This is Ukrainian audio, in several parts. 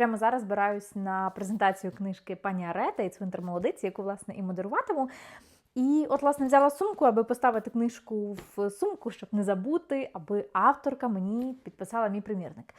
Прямо зараз збираюсь на презентацію книжки пані Арета і Цвинтар молодиці, яку власне і модеруватиму. І от, власне, взяла сумку, аби поставити книжку в сумку, щоб не забути, аби авторка мені підписала мій примірник.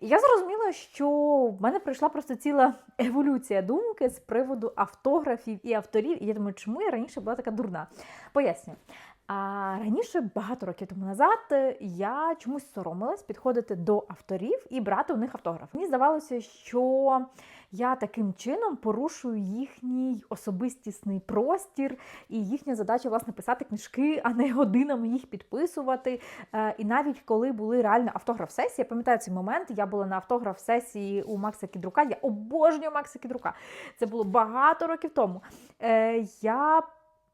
І я зрозуміла, що в мене пройшла просто ціла еволюція думки з приводу автографів і авторів. І я думаю, чому я раніше була така дурна? Пояснюю. А раніше, багато років тому назад, я чомусь соромилась підходити до авторів і брати у них автограф. Мені здавалося, що я таким чином порушую їхній особистісний простір, і їхня задача власне писати книжки, а не годинами їх підписувати. Е, І навіть коли були реально автограф-сесії, я пам'ятаю цей момент. Я була на автограф-сесії у Макса Кідрука. Я обожнюю Макса Кідрука. Це було багато років тому. Е, Я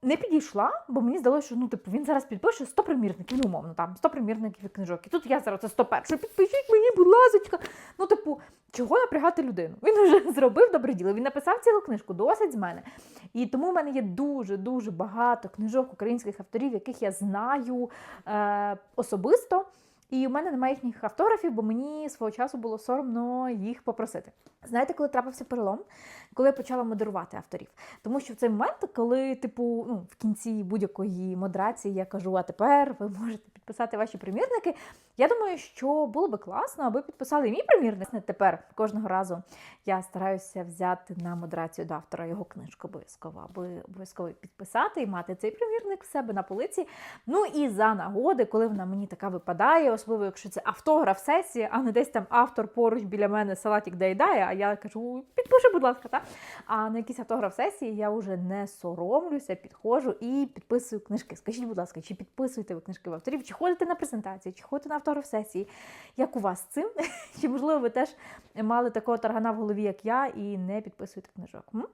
не підійшла, бо мені здалося, що ну, типу, він зараз підпише 100 примірників, ну, умовно, там 100 примірників книжок. І тут я зараз це 101. Підпишіть мені, будь ласка. Ну, типу, чого напрягати людину? Він вже зробив добре діло. Він написав цілу книжку, досить з мене. І тому в мене є дуже-дуже багато книжок українських авторів, яких я знаю е, особисто. І у мене немає їхніх автографів, бо мені свого часу було соромно їх попросити. Знаєте, коли трапився перелом, коли я почала модерувати авторів. Тому що в цей момент, коли, типу, ну, в кінці будь-якої модерації я кажу, а тепер ви можете підписати ваші примірники. Я думаю, що було би класно, аби підписали і мій примірник. Тепер кожного разу я стараюся взяти на модерацію до автора його книжку обов'язково, аби обов'язково підписати і мати цей примірник в себе на полиці. Ну і за нагоди, коли вона мені така випадає, особливо якщо це автограф сесії, а не десь там автор поруч біля мене салатик доїдає, а я кажу, підпиши, будь ласка, та? А на якісь автограф сесії я вже не соромлюся, підходжу і підписую книжки. Скажіть, будь ласка, чи підписуєте ви книжки в авторів, чи ходите на презентації, чи ходите на автограф сесії? Як у вас з цим? Чи можливо ви теж мали такого таргана в голові, як я, і не підписуєте книжок? М?